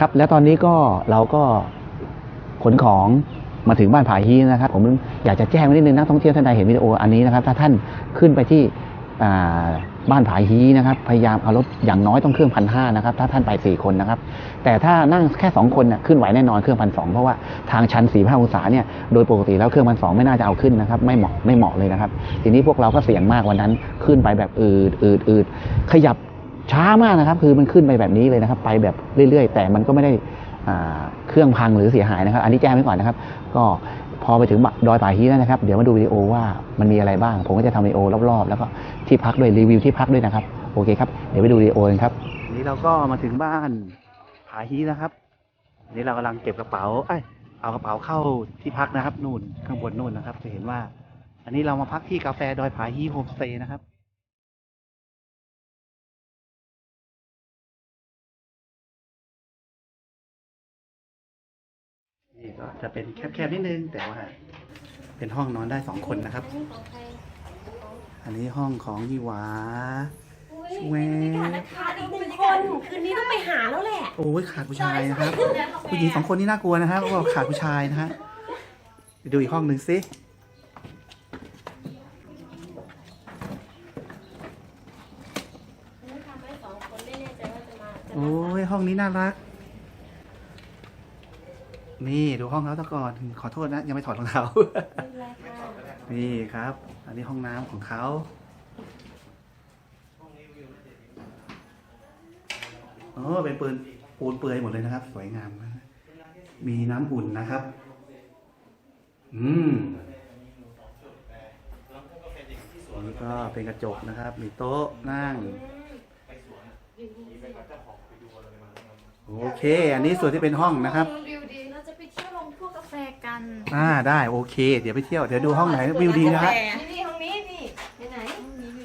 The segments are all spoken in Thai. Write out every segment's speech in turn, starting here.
ครับ แล้วตอนนี้ก็เราก็ขนของมาถึงบ้านผาฮีนะครับ ผมอยากจะแจ้งไว้นิดนึงนักท่องเที่ยวท่านใดเห็นวิดีโออันนี้นะครับ ถ้าท่านขึ้นไปที่บ้านผาฮีนะครับ พยายามเอารถอย่างน้อยต้องเครื่องพันห้านะครับ ถ้าท่านไปสี่คนนะครับ แต่ถ้านั่งแค่สองคนน่ะขึ้นไหวแน่นอนเครื่องพันสองเพราะว่าทางชันสี่ห้าองศาเนี่ยโดยปกติแล้วเครื่องพันสองไม่น่าจะเอาขึ้นนะครับ ไม่เหมาะไม่เหมาะเลยนะครับ ทีนี้พวกเราก็เสี่ยงมากวันนั้นขึ้นไปแบบอืดอืดอืดขยับ ช้ามากนะครับ คือมันขึ้นไปแบบนี้เลยนะครับ ไปแบบเรื่อย ๆ แต่มันก็ไม่ได้เครื่องพังหรือเสียหายนะครับ อันนี้แจ้งไว้ก่อนนะครับ ก็พอไปถึงดอยป่าฮีแล้วนะครับ เดี๋ยวมาดูวิดีโอว่ามันมีอะไรบ้าง ผมก็จะทำวิดีโอรอบๆ แล้วก็ที่พักด้วยรีวิวที่พักด้วยนะครับ โอเคครับ เดี๋ยวไปดูวิดีโอกันครับนี้เราก็มาถึงบ้านผาฮีนะครับนนี้เรากำลังเก็บกระเป๋าเอ้ยเอากระเป๋าเข้าที่พักนะครับ นู่นข้างบนนู่นนะครับ จะเห็นว่า อันนี้เรามาพักที่กาแฟดอยผาฮีโฮมสเตย์นะครับ ก็จะเป็นแคบๆนิดนึง แต่ว่าเป็นห้องนอนได้สองคนนะครับ อันนี้ห้องของยี่หวาแหวขาดอีกหนึ่งคนคืนนี้ต้องไปหาแล้วแหละโอ้ยขาดผู้ชายนะครับผู้หญิงสองคนนี่น่ากลัวนะครับเพราะว่าขาดผู้ชายนะฮะไปดูอีกห้องหนึ่งสิโอ้ยห้องนี้น่ารัก นี่ดูห้องเขาซะก่อนขอโทษนะ ยังไม่ถอดรองเท้า นี่ครับ อันนี้ห้องน้ำของเขา โอ้เป็นปืนปูนเปลือยหมดเลยนะครับ สวยงามมากมีน้ำอุ่นนะครับ อืมนี่ก็เป็นกระจกนะครับ มีโต๊ะนั่ง โอเค อันนี้ส่วนที่เป็นห้องนะครับ วิวดี กันอ่าได้โอเค เดี๋ยวไปเที่ยวเดี๋ยวดูห้องไหนวิวดีนะฮะนี่นี่ห้องนี้นี่ไปไหน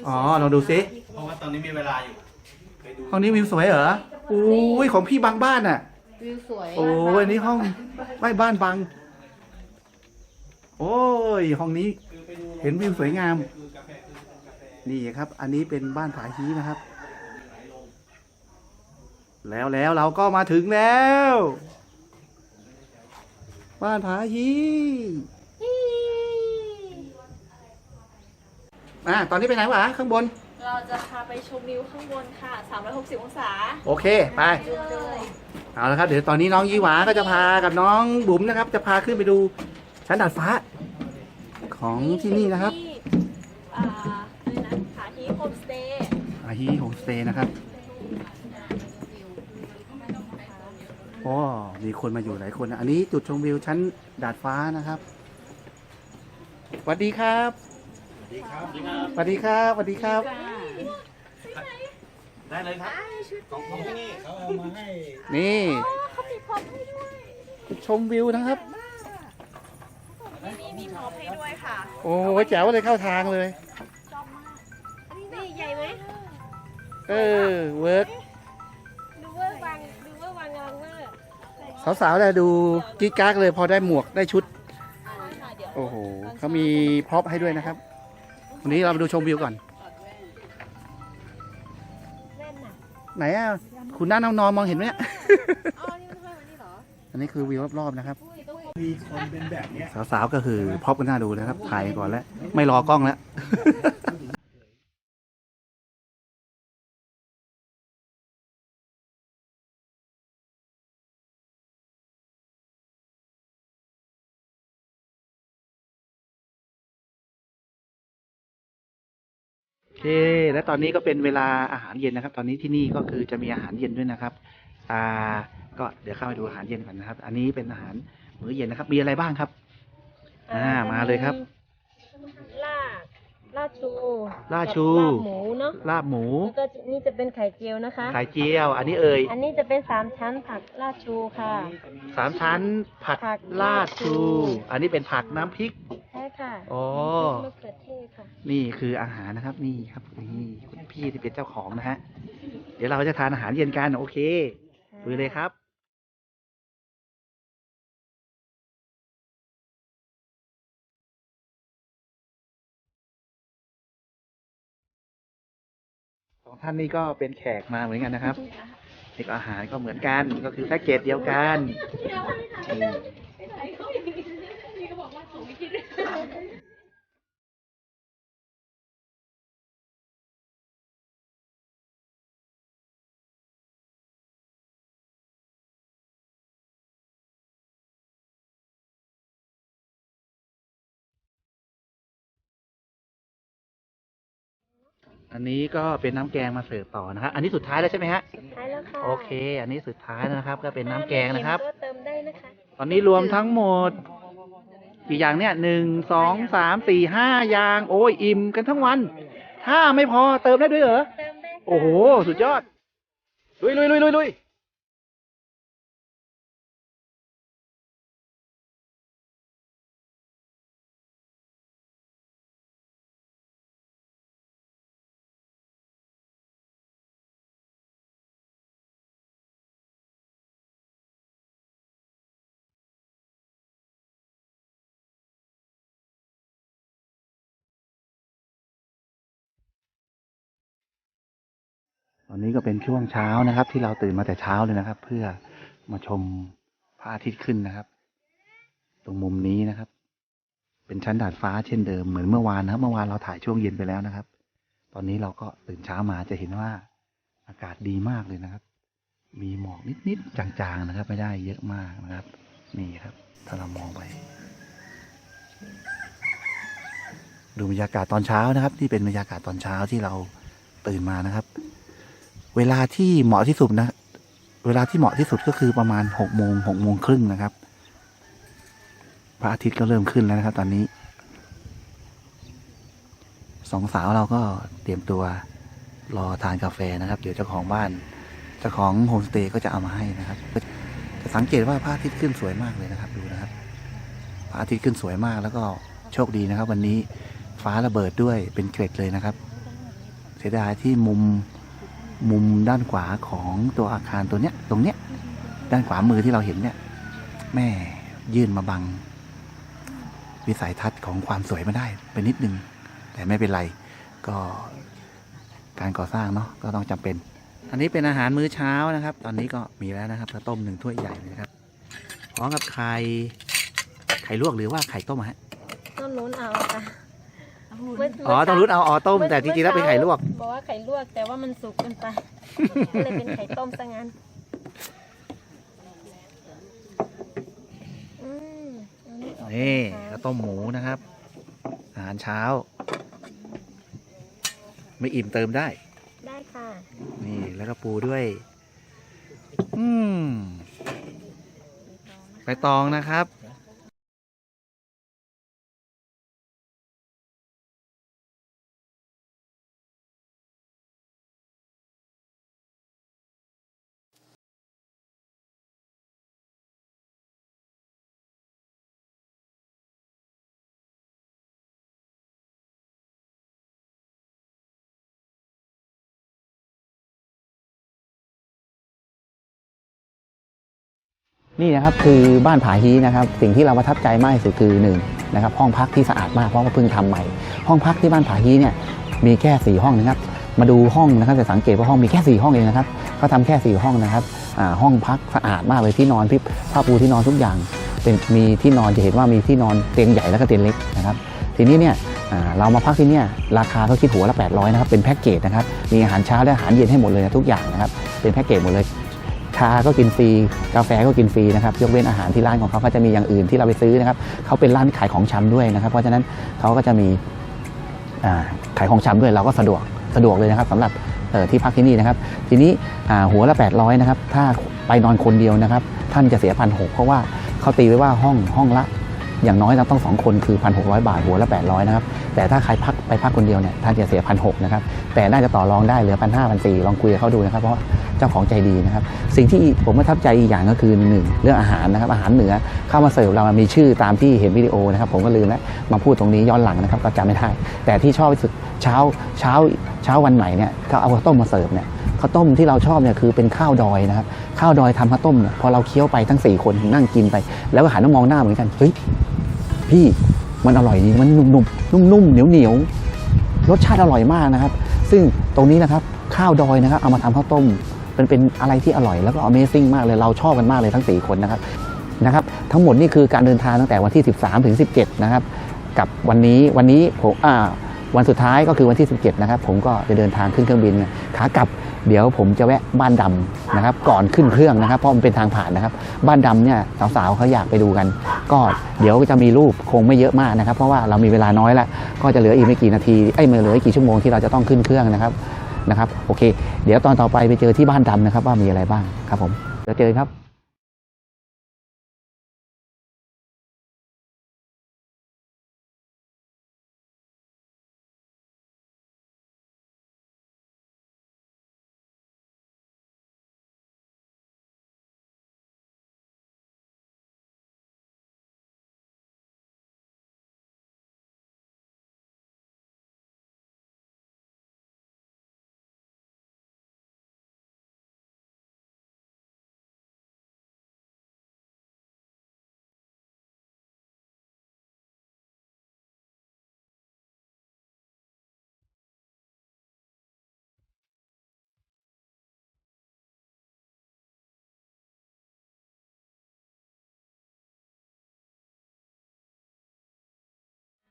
อ๋อลองดูซิเพราะว่าตอนนี้มีเวลาอยู่ไปดูห้องนี้วิวสวยเหรออุ้ยของพี่บางบ้านอะวิวสวยโอ้ยอันนี้ห้องไม่บ้านบางโอ้ยห้องนี้เห็นวิวสวยงาม นี่ครับ อันนี้เป็นบ้านผาฮีนะครับ แล้วแล้วเราก็มาถึงแล้ว บ้านผาฮีอะตอนนี้ไปไหนวะข้างบน เราจะพาไปชมวิวข้างบนค่ะ 360 องศาโอเค ไป เลยเอาละครับเดี๋ยวตอนนี้น้องยี่หวาก็จะพากับน้องบุ๋มนะครับ จะพาขึ้นไปดูชั้นดาดฟ้า ของที่นี่นะครับ ที่อ่าอะไรนะผาฮีโฮมสเตย์อาฮีโฮมสเตย์นะครับโอ้มีคนมาอยู่หลายคนนะอันนี้จุดชมวิวชั้นดาดฟ้านะครับสวัสดีครับสวัสดีครับ สวัสดีครับสวัสดีครับ ได้เลยครับ ของของที่นี่เขาเอามาให้นี่เขามีพร็อพให้ด้วยจุดชมวิวนะครับนี่มีพร็อพให้ด้วยค่ะโอ้โหแจ๋วเลยเข้าทางเลย นี่ใหญ่ไหมเออเวิร์ก สาวๆเลยดูกิ๊กกักเลยพอได้หมวกได้ชุดค่ะเดี๋ยวโอ้โหเขามีพร็อพให้ด้วยนะครับ วันนี้เรามาดูชมวิวก่อนแน่นน่ะไหนอะคุณน้าน้องนอนมองเห็นไหมเนี่ยอ๋อนี่มันห้อยวันนี้เหรออันนี้คือวิวรอบๆนะครับมีคนเป็นแบบเนี้ยสาวๆก็คือพร็อพก็น่าดูนะครับถ่ายก่อนแล้ว ไม่รอกล้องแล้ว เค และตอนนี้ก็เป็นเวลาอาหารเย็นนะครับ ตอนนี้ที่นี่ก็คือจะมีอาหารเย็นด้วยนะครับ อ่า ก็เดี๋ยวเข้าไปดูอาหารเย็นก่อนนะครับ อันนี้เป็นอาหารมื้อเย็นนะครับ มีอะไรบ้างครับ อ่า มาเลยครับลาบ ลาบชูลาบชู กับลาบหมูเนาะลาบหมู แล้วก็นี่จะเป็นไข่เจียวนะคะ ไข่เจียว อันนี้เอ่ยอันนี้จะเป็นสามชั้นผักลาดชูค่ะ สามชั้นผัดผักลาดชู ลาดชู อันนี้เป็นผักน้ำพริก ใช่ค่ะอ๋อ มะเขือเทศค่ะ นี่คืออาหารนะครับ นี่ครับนี่คุณพี่ที่เป็นเจ้าของนะฮะ เดี๋ยวเราจะทานอาหารเย็นกันโอเคดูเลยครับ ท่านนี้ก็เป็นแขกมาเหมือนกันนะครับนี่ก็อาหารก็เหมือนกันก็คือแพ็กเกจเดียวกัน อืมอันนี้ก็เป็นน้ำแกงมาเสิร์ฟต่อนะครับ อันนี้สุดท้ายแล้วใช่ไหมฮะท้ายแล้วค่ะโอเค อันนี้สุดท้ายแล้วนะครับ ก็เป็นน้ำแกงนะครับก็เติมได้นะคะตอนนี้รวมทั้งหมด กี่อย่างเนี่ยหนึ่งสองสามสี่ห้าอย่าง โอ้ยอิ่มกันทั้งวัน ถ้าไม่พอเติมได้ด้วยเหรอ เติมได้ค่ะ โอ้โห สุดยอด ลุยลุยลุยลุยลุย ตอนนี้ก็เป็นช่วงเช้านะครับ ที่เราตื่นมาแต่เช้าเลยนะครับ เพื่อมาชมพระอาทิตย์ขึ้นนะครับ ตรงมุมนี้นะครับ เป็นชั้นดาดฟ้าเช่นเดิมเหมือนเมื่อวานนะครับ เมื่อวานเราถ่ายช่วงเย็นไปแล้วนะครับ ตอนนี้เราก็ตื่นเช้ามาจะเห็นว่าอากาศดีมากเลยนะครับ มีหมอกนิดๆจางๆนะครับ ไม่ได้เยอะมากนะครับ นี่ครับ ถ้าเรามองไป ดูบรรยากาศตอนเช้านะครับ ที่เป็นบรรยากาศตอนเช้าที่เราตื่นมานะครับ เวลาที่เหมาะที่สุดนะ เวลาที่เหมาะที่สุดก็คือประมาณหกโมงหกโมงครึ่งนะครับ พระอาทิตย์ก็เริ่มขึ้นแล้วนะครับ ตอนนี้ สองสาวเราก็เตรียมตัวรอทานกาแฟนะครับ เดี๋ยวเจ้าของบ้านเจ้าของโฮมสเตย์ก็จะเอามาให้นะครับจะสังเกตว่าพระอาทิตย์ขึ้นสวยมากเลยนะครับ ดูนะครับพระอาทิตย์ขึ้นสวยมากแล้วก็โชคดีนะครับ วันนี้ฟ้าระเบิดด้วยเป็นเกร็ดเลยนะครับ เสียดายที่มุม มุมด้านขวาของตัวอาคารตัวเนี้ย ตรงเนี้ย ด้านขวามือที่เราเห็นเนี่ย แม่ยื่นมาบัง วิสัยทัศน์ของความสวยมาได้ไปนิดนึง แต่ไม่เป็นไร ก็การก่อสร้างเนาะก็ต้องจำเป็น อันนี้เป็นอาหารมื้อเช้านะครับ ตอนนี้ก็มีแล้วนะครับข้าวต้มหนึ่งถ้วยใหญ่เลยนะครับพร้อมกับไข่ไข่ลวกหรือว่าไข่ต้มฮะต้นนู้นเอาค่ะ อ๋อต้องรุ้นเอาอ๋อต้ม แต่จริงๆแล้วเป็นไข่ลวก บอกว่าไข่ลวกแต่ว่ามันสุกเกินไปก็เลยเป็นไข่ต้มซะงั้นอืมอันนี้ออกนี่มาข้าวต้มหมูนะครับ อาหารเช้า ไม่อิ่มเติมได้ ได้ค่ะ นี่แล้วก็ปูด้วย อืมไปตองนะครับ นี่นะครับคือบ้านผาฮีนะครับสิ่งที่เราประทับใจมากที่สุดคือหนึ่งนะครับห้องพักที่สะอาดมากเพราะว่าเพิ่งทำใหม่ ห้องพักที่บ้านผาฮีเนี่ยมีแค่สี่ห้องนะครับมาดูห้องนะครับจะสังเกตว่าห้องมีแค่สี่ห้องเองนะครับเขาทำแค่สี่ห้องนะครับห้องพักสะอาดมากเลยที่นอนที่ผ้าปูที่นอนทุกอย่าง เป็นมีที่นอนจะเห็นว่ามีที่นอนเตียงใหญ่แล้วก็เตียงเล็กนะครับทีนี้เนี่ยเรามาพักที่เนี่ยราคาเขาคิดหัวละ 800นะครับเป็นแพ็กเกจนะครับมีอาหารเช้าและอาหารเย็นให้หมดเลยนะทุกอย่างนะครับเป็นแพ็กเกจหมดเลย ชาก็กินฟรี กาแฟก็กินฟรีนะครับ ยกเว้นอาหารที่ร้านของเขาเขาจะมีอย่างอื่นที่เราไปซื้อนะครับเขาเป็นร้านขายของชำด้วยนะครับ เพราะฉะนั้นเขาก็จะมีขายของชำด้วยเราก็สะดวกสะดวกเลยนะครับสำหรับที่พักที่นี่นะครับ ทีนี้หัวละ 800นะครับถ้าไปนอนคนเดียวนะครับ ท่านจะเสียพันหเพราะว่าเขาตีไว้ว่าห้องห้องละอย่างน้อยเราต้องสองคนคือ 1,600 บาทหัวละ 800นะครับแต่ถ้าใครพักไปพักคนเดียวเนี่ยท่านจะเสียพันหนะครับแต่น่าจะต่อรองได้เหลือพันห้าพันสี่ลองคุยกับเขาดูนะครับเพราะว่า เจ้าของใจดีนะครับ สิ่งที่ผมประทับใจอีกอย่างก็คือหนึ่งเรื่องอาหารนะครับอาหารเหนือเข้ามาเสิร์ฟเรามีชื่อตามที่เห็นวิดีโอนะครับ ผมก็ลืมแล้วมาพูดตรงนี้ย้อนหลังนะครับก็จำไม่ได้แต่ที่ชอบที่สุดเช้าเช้าเช้าวันใหม่เนี่ยเขาเอาข้าวต้มมาเสิร์ฟเนี่ยข้าวต้มที่เราชอบเนี่ยคือเป็นข้าวดอยนะครับข้าวดอยทำข้าวต้มเนี่ยพอเราเคี้ยวไปทั้งสี่คนนั่งกินไป แล้วก็หันมามองหน้าเหมือนกันเฮ้ยพี่มันอร่อยดีมันนุ่มๆนุ่มๆเหนียวเหนียวๆรสชาติอร่อยมากนะครับ ซึ่งตรงนี้นะครับข้าวดอยนะครับเอามาทำข้าวต้ม เป็นเป็นอะไรที่อร่อยแล้วก็ Amazing มากเลยเราชอบกันมากเลยทั้ง 4 คนนะครับนะครับ ทั้งหมดนี่คือการเดินทางตั้งแต่วันที่ 13 ถึง 17 นะครับ กับวันนี้วันนี้ผมอ่าวันสุดท้ายก็คือวันที่ 17 นะครับ ผมก็จะเดินทางขึ้นเครื่องบินขากลับ เดี๋ยวผมจะแวะบ้านดำนะครับ ก่อนขึ้นเครื่องนะครับ เพราะมันเป็นทางผ่านนะครับ บ้านดำเนี่ยสาวๆเขาอยากไปดูกัน ก็เดี๋ยวจะมีรูปคงไม่เยอะมากนะครับ เพราะว่าเรามีเวลาน้อยแล้วก็จะเหลืออีกไม่กี่นาทีไอ้ยเหลืออีกกี่ชั่วโมงที่เราจะต้องขึ้นเครื่องนะครับ นะครับโอเค เดี๋ยวตอนต่อไปไปเจอที่บ้านดำนะครับว่ามีอะไรบ้างครับผมเดี๋ยวเจอครับ